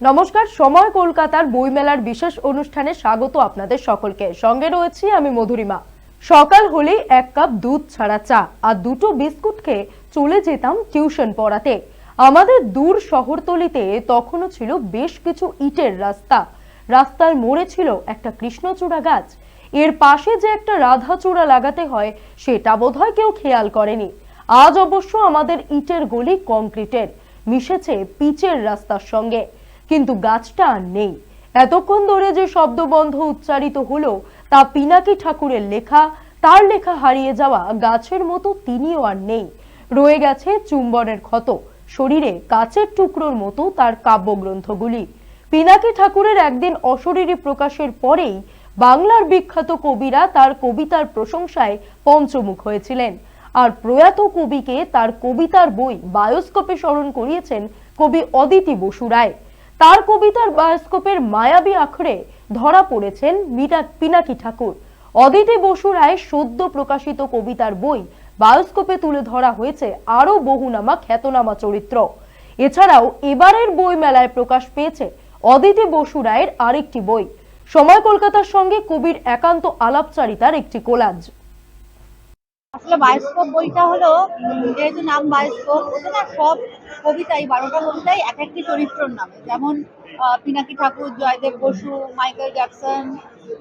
নমস্কার, সময় কলকাতার বইমেলার বিশেষ অনুষ্ঠানে স্বাগত আপনাদের সকলকে। সঙ্গে রয়েছি আমি মধুরিমা। সকাল হলেই এক কাপ দুধ ছাড়া চা আর দুটো বিস্কুট খেয়ে চলে যেতাম টিউশন পড়াতে। আমাদের দূর শহরতলিতে তখনও ছিল বেশ কিছু ইটের রাস্তা। রাস্তার মোড়ে ছিল একটা কৃষ্ণচূড়া গাছ। এর পাশে যে একটা রাধাচূড়া লাগাতে হয়, সেটা বোধহয় কেউ খেয়াল করেনি। আজ অবশ্য আমাদের ইটের গলি কংক্রিটের, মিশেছে পিচের রাস্তার সঙ্গে। কিন্তু গাছটা আর নেই। এতক্ষণ ধরে যে শব্দবন্ধ উচ্চারিত হলো, তা পিনাকি ঠাকুরের লেখা, তার লেখা হারিয়ে যাওয়া গাছের মতো তিনিও আর নেই। রয়ে গেছে চুম্বনের ক্ষত, শরীরে কাচের টুকরোর মতো তার কাব্যগ্রন্থগুলি। পিনাকি ঠাকুরের একদিন অশরীরী প্রকাশের পরেই বাংলার বিখ্যাত কবিরা তার কবিতার প্রশংসায় পঞ্চমুখ হয়েছিলেন। আর প্রয়াত কবিকে তার কবিতার বই বায়োস্কোপে স্মরণ করিয়েছেন কবি অদিতি বসু রায়। তার কবিতার বায়োস্কোপের মায়াবী আখড়ে ধরা পড়েছেন মিনা পিনাকি ঠাকুর। অদিতি বসু রায় সদ্য প্রকাশিত কবিতার বই বায়োস্কোপে তুলে ধরা হয়েছে আরও বহুনামা খ্যাতনামা চরিত্র। এছাড়াও এবারের বই মেলায় প্রকাশ পেয়েছে অদিতি বসু রায়ের আরেকটি বই। সময় কলকাতার সঙ্গে কবির একান্ত আলাপচারিতার একটি কোলাজ। আসলে বায়োস্কোপ বইটা হলো যেহেতু নাম বায়োস্কোপ, ওতে না সব কবিতাই বারোটা কবিতাই এক একটি চরিত্রর নামে। যেমন Pinaki Thakur, Joydeb Basu, Michael Jackson,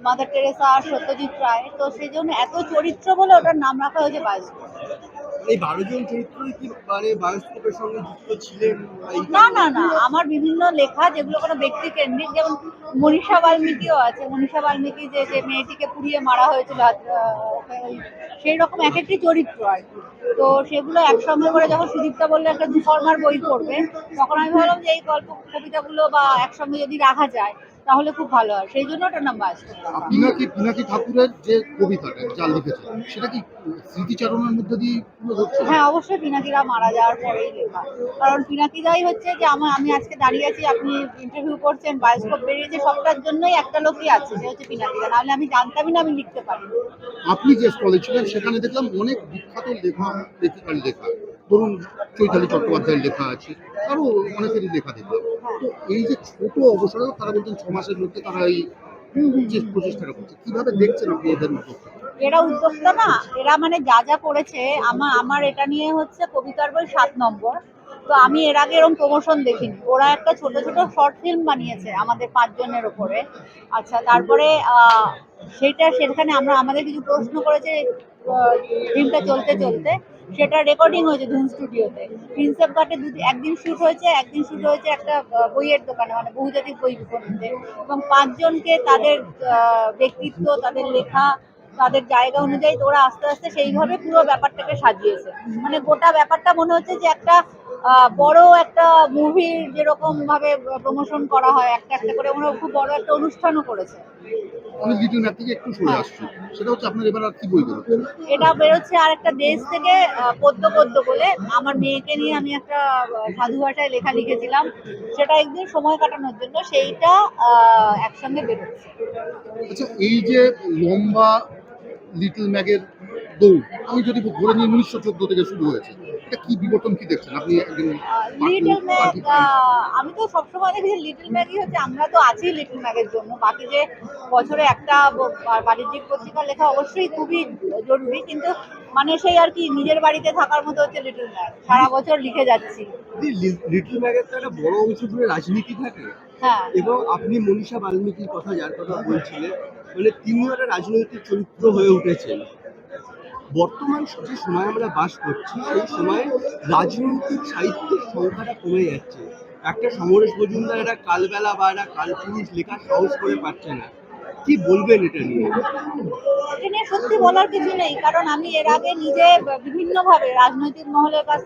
Mother Teresa, Satyajit Ray. তো সেই জন্য এত চরিত্র বলে ওটার নাম রাখা হয়েছে বায়োস্কোপ। এই বারো জন চরিত্রই মানে বায়োস্কোপের সঙ্গে যুক্ত ছিলেন না না না, আমার বিভিন্ন লেখা যেগুলো কোনো ব্যক্তি কেন্দ্রিক, যেমন মনীষা বাল্মীকিও আছে। মনীষা বাল্মীকি যে যে মেয়েটিকে পুড়িয়ে মারা হয়েছিল সেই রকম এক একটি চরিত্র আর কি। তো সেগুলো একসঙ্গে করে যখন সুদীপ্তা বলল একটা দুফর্মার বই করবে তখন আমি ভাবলাম যে এই গল্প, কবিতাগুলো বা একসঙ্গে যদি রাখা যায় তাহলে খুব ভালো হয়। সেই জন্য ওটার নাম বায়োস্কোপ পিনাকি পিনাকি ঠাকুরের যে কবিতাটা যা লিখেছেন সেটা কি স্মৃতিচারণের মধ্যে দিয়ে হ্যাঁ অবশ্যই পিনাকিরা মারা যাওয়ার পরেই লেখা। কারণ পিনাকিদাই হচ্ছে যে আমার আমি আজকে দাঁড়িয়ে আছি আপনি ইন্টারভিউ করছেন বায়োস্কোপ বেরিয়েছে সবটার জন্যই একটা লোকই আছে সে হচ্ছে পিনাকিদা নাহলে আমি জানতামই না আমি লিখতে পারি আপনি যে স্টলে ছিলেন সেখানে দেখলাম অনেক বিখ্যাত লেখা লেখিকার লেখা। ধরুন চৈতালি চট্টোপাধ্যায়ের লেখা আছে আরও অনেকেরই লেখা দেখলাম। তো এই যে ছোট অবসরে তারা বলছেন ছ মাসের মধ্যে তারা এই যে প্রচেষ্টাটা করছে। কীভাবে দেখছেন আপনি এদের উদ্যোগটা এরা উদ্যোক্তা না এরা মানে যা যা করেছে আমার আমার এটা নিয়ে হচ্ছে কবিতার বই সাত নম্বর। তো আমি এর আগে এরকম প্রমোশন দেখিনি। ওরা একটা ছোট ছোট শর্ট ফিল্ম বানিয়েছে আমাদের পাঁচজনের ওপরে আচ্ছা তারপরে আহ, সেইটা সেখানে আমরা আমাদের কিছু প্রশ্ন করেছে ফিল্মটা চলতে চলতে। সেটা রেকর্ডিং হয়েছে ধুম স্টুডিওতে প্রিন্সেপ ঘাটে দু একদিন শ্যুট হয়েছে, একদিন শ্যুট হয়েছে একটা বইয়ের দোকানে মানে বহুজাতিক বই বিপণীতে। এবং পাঁচজনকে তাদের ব্যক্তিত্ব, তাদের লেখা, তাদের জায়গা অনুযায়ী ওরা আস্তে আস্তে সেইভাবে পুরো ব্যাপারটাকে সাজিয়েছে। মানে গোটা ব্যাপারটা মনে হচ্ছে যে একটা বড় একটা মুভির যেরকম ভাবে প্রমোশন করা হয়, একটা একটা করে। ওরা খুব বড় একটা অনুষ্ঠানও করেছে। আমি লিটল ম্যাপ থেকে একটু সরে আসছি। সেটা হচ্ছে আপনার এবার আর কি বই বেরোচ্ছে এটা বেরোচ্ছে আর একটা দেশ থেকে পদ্য পদ্য বলে। আমার মেয়েকে নিয়ে আমি একটা সাধু ভাষায় লেখা লিখেছিলাম। সেটা একদিন সময় কাটানোর জন্য সেইটা আহ, একসঙ্গে বেরোচ্ছে। আচ্ছা এই যে লম্বা লিটল ম্যাগের দৌড় আমি যদি ধরে নিই উনিশশো চোদ্দ থেকে শুরু হয়েছে এটা কি বিবর্তন কি দেখছেন? আপনি লিটল ম্যাগ আমি তো সবসময় দেখেছি লিটল ম্যাগই হচ্ছে আমরা তো আছি লিটল ম্যাগের জন্য। বাকি যে বছরে একটা বাণিজ্যিক পত্রিকা লেখা অবশ্যই খুবই জরুরি কিন্তু মানে সেই আর কি নিজের বাড়িতে থাকার মতো হচ্ছে লিটল ম্যাগ সারা বছর লিখে যাচ্ছি। লিটল ম্যাগের তো একটা বড় অংশ জুড়ে রাজনীতি থাকে? হ্যাঁ। এবং আপনি মনীষা বাল্মীকির কথা যার কথা বলছিলেন মানে তিনিও একটা রাজনৈতিক চরিত্র হয়ে উঠেছেন। বর্তমান যে সময় আমরা বাস করছি, সেই সময়ে রাজনৈতিক সাহিত্যের সংখ্যাটা কমে যাচ্ছে। একটা সমরেশ মজুমদার, একটা কালবেলা বা একটা কালপুরুষ লেখা সাহস করে পাচ্ছে না। কি বলবেন এটা নিয়ে? এটা নিয়ে সত্যি বলার কিছু নেই, কারণ আমি এর আগে নিজে বিভিন্নভাবে রাজনৈতিক মহলের কাছ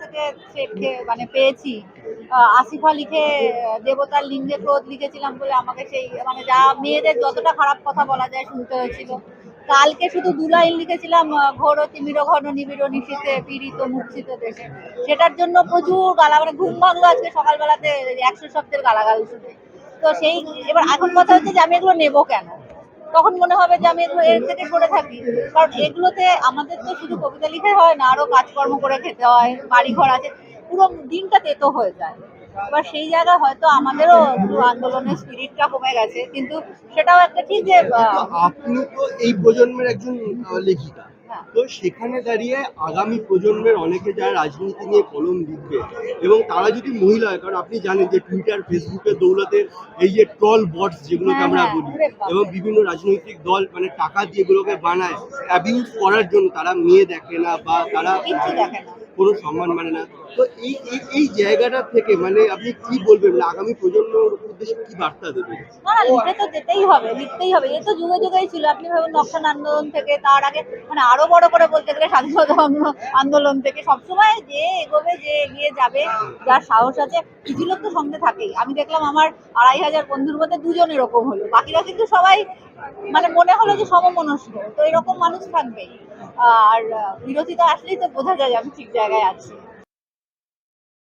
থেকে মানে পেয়েছি। আসিফা লিখে দেবতার লিঙ্গে ক্রোধ লিখেছিলাম বলে আমাকে সেই মানে যা মেয়েদের যতটা খারাপ কথা বলা যায় শুনতে হয়েছিল। কালকে শুধু দু লাইন লিখেছিলাম ঘোর তিমির ঘন নিবিড় নিশীতে পীড়িত মূর্ছিত দেশে। সেটার জন্য প্রচুর গালা মানে ঘুম ভাঙলো আজকে সকালবেলাতে একশো শব্দের গালাগাল শুনে। তো সেই, এবার এখন কথা হচ্ছে যে আমি এগুলো নেব কেন? তখন মনে হবে যে আমি এগুলো এর থেকে করে থাকি। কারণ এগুলোতে আমাদের তো শুধু কবিতা লিখে হয় না, আরও কাজকর্ম করে খেতে হয় বাড়ি ঘর আছে, পুরো দিনটা তেতো হয়ে যায়। এবার সেই জায়গায় হয়তো আমাদেরও আন্দোলনের স্পিরিটটা কমে গেছে, কিন্তু সেটাও একটা ঠিক যে আপনি তো এই প্রজন্মের একজন লেখিকা। তো সেখানে দাঁড়িয়ে আগামী প্রজন্মের অনেকে যারা রাজনীতি নিয়ে কলম লিখবে এবং তারা যদি মহিলা হয় কারণ আপনি জানেন যে টুইটার ফেসবুকের দৌলতে এই যে ট্রল বটস যেগুলোকে হ্যাঁ, আমরা হ্যাঁ, বলি এবং বিভিন্ন রাজনৈতিক দল মানে টাকা দিয়ে এগুলোকে বানায় অ্যাবিউজ করার জন্য তারা মেয়ে দেখে না বা তারা না। কোনো সম্মান মানে না। তো এই এই এই জায়গাটা থেকে মানে আপনি কি বলবেন? মানে আগামী প্রজন্মের উদ্দেশ্যে কি বার্তা দেবেন? না না তো যেতেই হবে লিখতেই হবে। এ তো যুগে যুগেই ছিল। আপনি ভাবুন নকশান আন্দোলন থেকে তার আগে মানে আরও বড় করে বলতে গেলে স্বাধীনতা আন্দো- আন্দোলন থেকে সবসময় যে এগোবে, যে এগিয়ে যাবে, যার সাহস আছে লোক তো সঙ্গে থাকেই। আমি দেখলাম আমার আড়াই হাজার বন্ধুর মধ্যে দুজন এরকম হলো। বাকিরা কিন্তু সবাই মানে মনে হলো যে সমমনস্ক। তো এরকম মানুষ থাকবেই। আর বিরোধিতা আসলেই তো বোঝা যায় আমি ঠিক জায়গায় আছি।